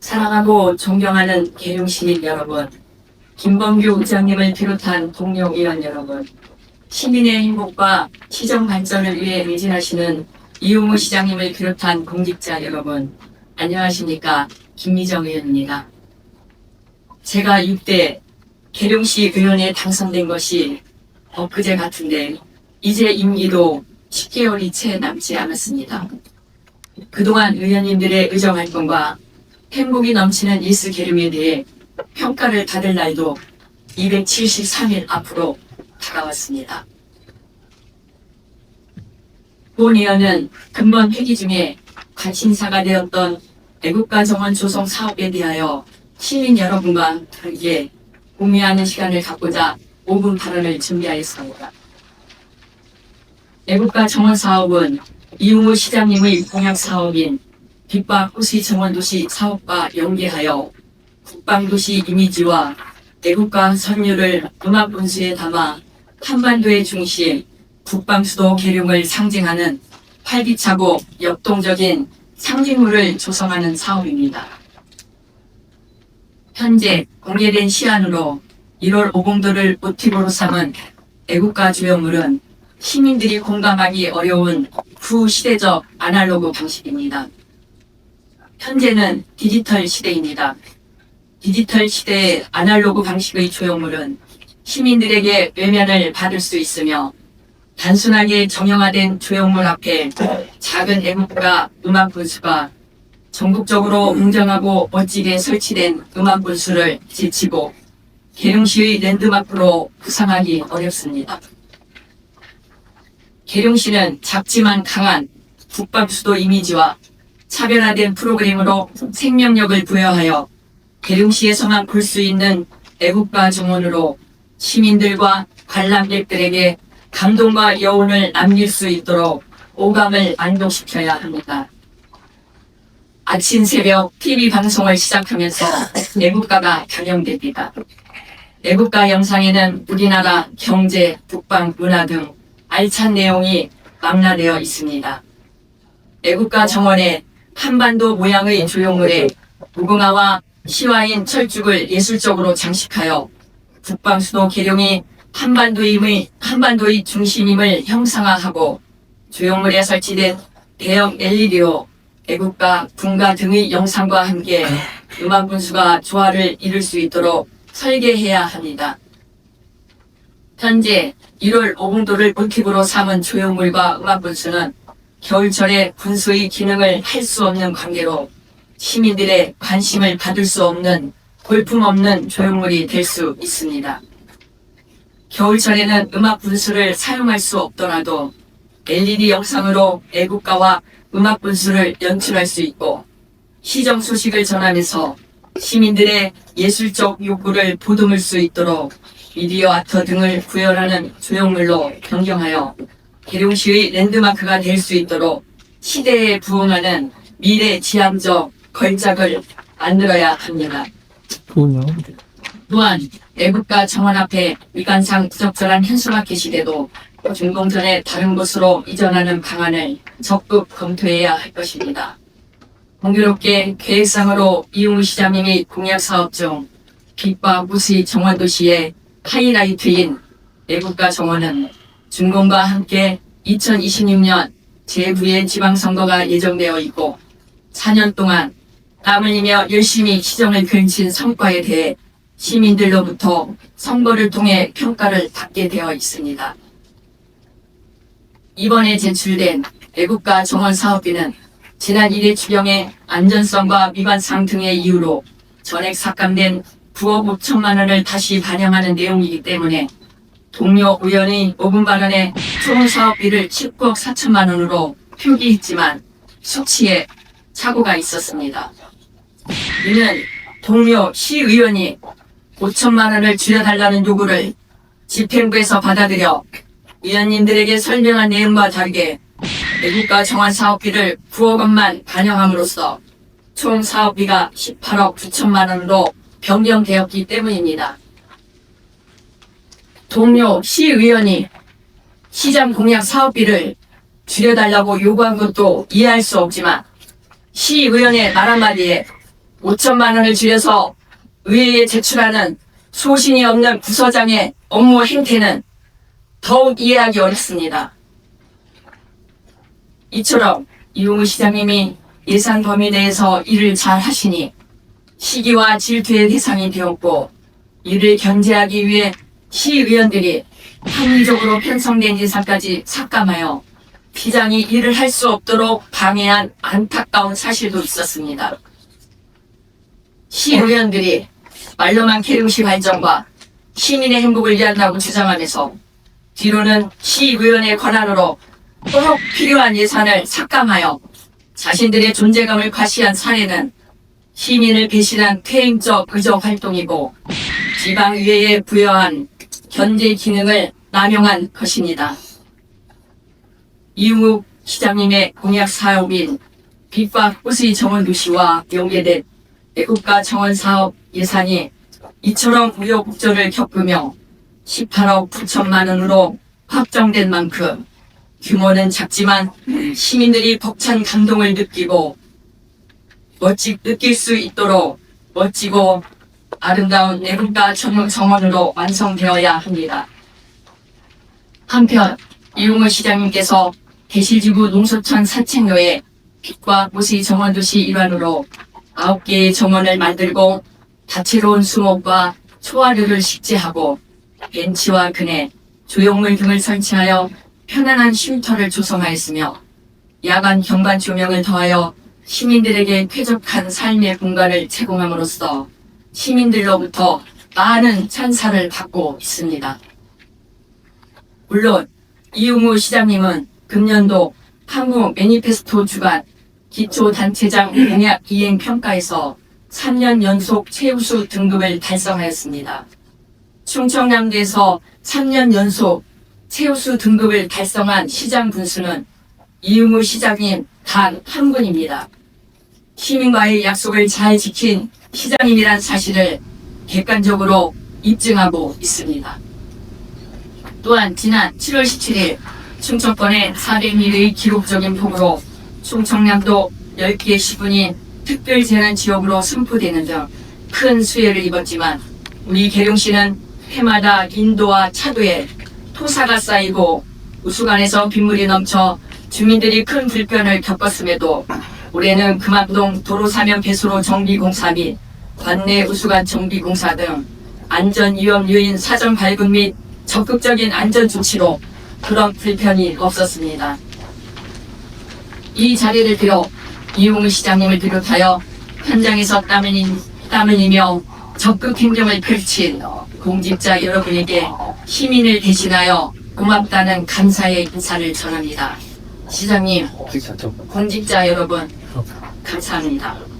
사랑하고 존경하는 계룡시민 여러분, 김범규 의장님을 비롯한 동료 의원 여러분, 시민의 행복과 시정 발전을 위해 매진하시는 이용우 시장님을 비롯한 공직자 여러분, 안녕하십니까. 김미정 의원입니다. 제가 6대 계룡시 의원에 당선된 것이 엊그제 같은데, 이제 임기도 10개월이 채 남지 않았습니다. 그동안 의원님들의 의정 활동과 행복이 넘치는 이스 계름에 대해 평가를 받을 날도 273일 앞으로 다가왔습니다. 본 의원은 근본 회기 중에 관심사가 되었던 애국가 정원 조성 사업에 대하여 시민 여러분과 다르게 공유하는 시간을 갖고자 5분 발언을 준비하였습니다. 애국가 정원 사업은 이웅우 시장님의 공약 사업인 빛과 호시 정원도시 사업과 연계하여 국방도시 이미지와 애국가 선율을 음악 분수에 담아 한반도의 중심 국방수도 계룡을 상징하는 활기차고 역동적인 상징물을 조성하는 사업입니다. 현재 공개된 시안으로 1월 오봉도를 모티브로 삼은 애국가 조형물은 시민들이 공감하기 어려운 구시대적 아날로그 방식입니다. 현재는 디지털 시대입니다. 디지털 시대의 아날로그 방식의 조형물은 시민들에게 외면을 받을 수 있으며 단순하게 정형화된 조형물 앞에 작은 애국가 음악 분수가 전국적으로 웅장하고 멋지게 설치된 음악 분수를 제치고 계룡시의 랜드마크로 구상하기 어렵습니다. 계룡시는 작지만 강한 국방수도 이미지와 차별화된 프로그램으로 생명력을 부여하여 계룡시에서만 볼 수 있는 애국가 정원으로 시민들과 관람객들에게 감동과 여운을 남길 수 있도록 오감을 안동시켜야 합니다. 아침 새벽 TV 방송을 시작하면서 애국가가 경영됩니다. 애국가 영상에는 우리나라 경제, 국방, 문화 등 알찬 내용이 망라되어 있습니다. 애국가 정원에 한반도 모양의 조형물에 무궁화와 시와인 철쭉을 예술적으로 장식하여 국방수도 계룡이 한반도임의, 한반도의 중심임을 형상화하고 조형물에 설치된 대형 LED로 애국가, 군가 등의 영상과 함께 음악 분수가 조화를 이룰 수 있도록 설계해야 합니다. 현재 1월 오봉도를 모티브로 삼은 조형물과 음악 분수는 겨울철에 분수의 기능을 할 수 없는 관계로 시민들의 관심을 받을 수 없는 볼품없는 조형물이 될 수 있습니다. 겨울철에는 음악 분수를 사용할 수 없더라도 LED 영상으로 애국가와 음악 분수를 연출할 수 있고 시정 소식을 전하면서 시민들의 예술적 욕구를 보듬을 수 있도록 미디어 아트 등을 구현하는 조형물로 변경하여 계룡시의 랜드마크가 될 수 있도록 시대에 부응하는 미래 지향적 걸작을 만들어야 합니다. 그군요. 또한 애국가 정원 앞에 미관상 부적절한 현수막기 시대도 준공 전에 다른 곳으로 이전하는 방안을 적극 검토해야 할 것입니다. 공교롭게 계획상으로 이용우 시장님이 공약 사업 중 빛과 무시 정원도시의 하이라이트인 애국가 정원은 준공과 함께 2026년 제9의 지방선거가 예정되어 있고 4년 동안 땀 흘리며 열심히 시정을 펼친 성과에 대해 시민들로부터 선거를 통해 평가를 받게 되어 있습니다. 이번에 제출된 애국가 정원 사업비는 지난 1회 추경의 안전성과 미관상 등의 이유로 전액 삭감된 9억 5천만 원을 다시 반영하는 내용이기 때문에 동료 의원의 5분 발언에 총 사업비를 19억 4천만 원으로 표기했지만 수치에 착오가 있었습니다. 이는 동료 시의원이 5천만 원을 줄여달라는 요구를 집행부에서 받아들여 의원님들에게 설명한 내용과 다르게 애국가 정환 사업비를 9억 원만 반영함으로써 총 사업비가 18억 9천만 원으로 변경되었기 때문입니다. 동료 시의원이 시장 공약 사업비를 줄여달라고 요구한 것도 이해할 수 없지만 시의원의 말 한마디에 5천만 원을 줄여서 의회에 제출하는 소신이 없는 부서장의 업무 행태는 더욱 이해하기 어렵습니다. 이처럼 이용우 시장님이 예산 범위 내에서 일을 잘 하시니 시기와 질투의 대상이 되었고 이를 견제하기 위해 시의원들이 합리적으로 편성된 예산까지 삭감하여 시장이 일을 할 수 없도록 방해한 안타까운 사실도 있었습니다. 시의원들이 말로만 계룡시 발전과 시민의 행복을 위한다고 주장하면서 뒤로는 시의원의 권한으로 꼭 필요한 예산을 삭감하여 자신들의 존재감을 과시한 사례는 시민을 배신한 퇴행적 의적 활동이고 지방의회에 부여한 견제 기능을 남용한 것입니다. 이웅욱 시장님의 공약 사업인 빛과 꽃의 정원 도시와 연계된 애국가 정원 사업 예산이 이처럼 우여곡절을 겪으며 18억 9천만 원으로 확정된 만큼 규모는 작지만 시민들이 벅찬 감동을 느끼고 멋지 느낄 수 있도록 멋지고 아름다운 애국가 정원- 정원으로 완성되어야 합니다. 한편 이용호 시장님께서 대실지구 농소천 산책로에 빛과 꽃의 정원도시 일환으로 아홉 개의 정원을 만들고 다채로운 수목과 초화류를 식재하고 벤치와 그네, 조형물 등을 설치하여 편안한 쉼터를 조성하였으며 야간 경관 조명을 더하여 시민들에게 쾌적한 삶의 공간을 제공함으로써 시민들로부터 많은 찬사를 받고 있습니다. 물론 이용우 시장님은 금년도 한국 매니페스토 주간 기초단체장 공약 이행 평가에서 3년 연속 최우수 등급을 달성하였습니다. 충청남도에서 3년 연속 최우수 등급을 달성한 시장 분수는 이용우 시장님 단한 분입니다. 시민과의 약속을 잘 지킨 시장님이란 사실을 객관적으로 입증하고 있습니다. 또한 지난 7월 17일 충청권의 400mm의 기록적인 폭우로 충청남도 10개 시군이 특별재난 지역으로 선포되는 등 큰 수해를 입었지만 우리 계룡시는 해마다 인도와 차도에 토사가 쌓이고 우수관에서 빗물이 넘쳐 주민들이 큰 불편을 겪었음에도 올해는 금암동 도로 사면 배수로 정비공사 및 관내 우수관 정비공사 등 안전 위험 요인 사전 발굴 및 적극적인 안전 조치로 그런 불편이 없었습니다. 이 자리를 빌어 이용우 시장님을 비롯하여 현장에서 땀을, 흘- 땀을 흘리며 적극 행정을 펼친 공직자 여러분에게 시민을 대신하여 고맙다는 감사의 인사를 전합니다. 시장님, 공직자 여러분, 감사합니다.